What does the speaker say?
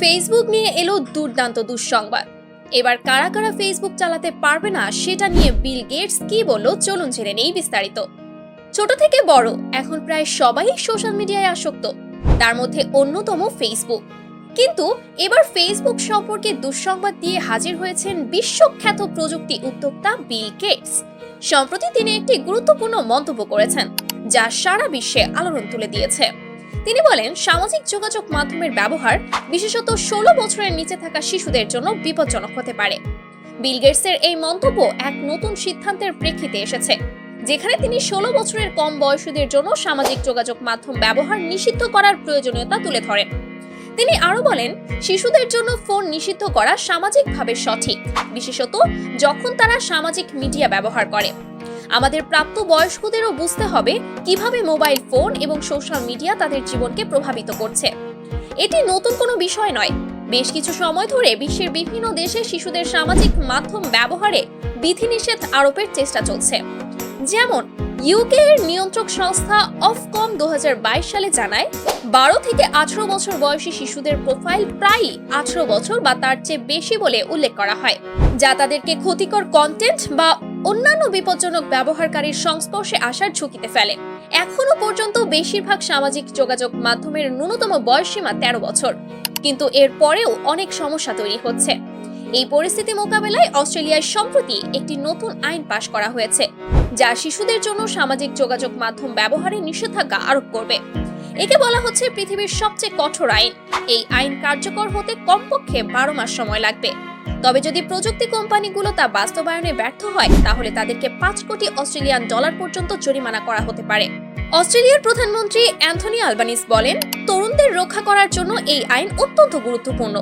Facebook নিয়ে এলো দুর্দান্ত দুঃসংবাদ। এবার কারা কারা ফেসবুক চালাতে পারবে না সেটা নিয়ে বিল গেটস কি বলল চলুন জেনে নেই বিস্তারিত। ছোট থেকে বড়, এখন প্রায় সবাই সোশ্যাল মিডিয়ায় আসক্ত। তার মধ্যে অন্যতম ফেসবুক কিন্তু এবার ফেসবুক সম্পর্কে দুঃসংবাদ দিয়ে হাজির হয়েছেন বিশ্বখ্যাত প্রযুক্তি উদ্যোক্তা বিল গেটস সম্প্রতি তিনি একটি গুরুত্বপূর্ণ মন্তব্য করেছেন, যা সারা বিশ্বে আলোড়ন তুলে দিয়েছে। তিনি বলেন, সামাজিক যোগাযোগ মাধ্যমের ব্যবহার বিশেষত ষোলো বছরের নিচে থাকা শিশুদের জন্য বিপজ্জনক হতে পারে। বিল গেটসের এই মন্তব্য এক নতুন সিদ্ধান্তের প্রেক্ষিতে এসেছে, যেখানে তিনি ষোলো বছরের কম বয়সীদের জন্য সামাজিক যোগাযোগ মাধ্যম ব্যবহার নিষিদ্ধ করার প্রয়োজনীয়তা তুলে ধরেন। তিনি আরও বলেন, শিশুদের জন্য ফোন নিষিদ্ধ করা সামাজিকভাবে সঠিক, বিশেষত যখন তারা সামাজিক মিডিয়া ব্যবহার করে। আমাদের প্রাপ্ত বয়স্কদেরও বুঝতে হবে কীভাবে মোবাইল ফোন এবং সোশ্যাল মিডিয়া তাদের জীবনকে প্রভাবিত করছে। এটি নতুন কোনো বিষয় নয়। বেশ কিছু সময় ধরে বিশ্বের বিভিন্ন দেশে শিশুদের সামাজিক মাধ্যম ব্যবহারে বিধিনিষেধ আরোপের চেষ্টা চলছে। যেমন ইউকে এর নিয়ন্ত্রক সংস্থা অফকম দু হাজার বাইশ সালে জানায়, বারো থেকে আঠারো বছর বয়সী শিশুদের প্রোফাইল প্রায়ই আঠারো বছর বা তার চেয়ে বেশি বলে উল্লেখ করা হয়, যা তাদেরকে ক্ষতিকর কন্টেন্ট বা অন্যান্য বিপজ্জনক ব্যবহারকারীর সংস্পর্শে আসার ঝুঁকিতে ফেলে। এখনও পর্যন্ত বেশিরভাগ সামাজিক যোগাযোগ মাধ্যমের ন্যূনতম বয়সসীমা তেরো বছর। কিন্তু এর পরেও অনেক সমস্যা তৈরি হচ্ছে। এই পরিস্থিতি মোকাবেলায় অস্ট্রেলিয়ায় সম্প্রতি একটি নতুন আইন পাশ করা হয়েছে, যা শিশুদের জন্য সামাজিক যোগাযোগ মাধ্যম ব্যবহারে নিষেধাজ্ঞা আরোপ করবে। একে বলা হচ্ছে পৃথিবীর সবচেয়ে কঠোর আইন। এই আইন কার্যকর হতে কমপক্ষে বারো মাস সময় লাগবে। তবে যদি প্রযুক্তি কোম্পানিগুলো তা বাস্তবায়নে ব্যর্থ হয়, তাহলে তাদেরকে পাঁচ কোটি অস্ট্রেলিয়ান ডলার পর্যন্ত জরিমানা করা হতে পারে। অস্ট্রেলিয়ার প্রধানমন্ত্রী অ্যান্থনি আলবানিস বলেন, তরুণদের রক্ষা করার জন্য এই আইন অত্যন্ত গুরুত্বপূর্ণ।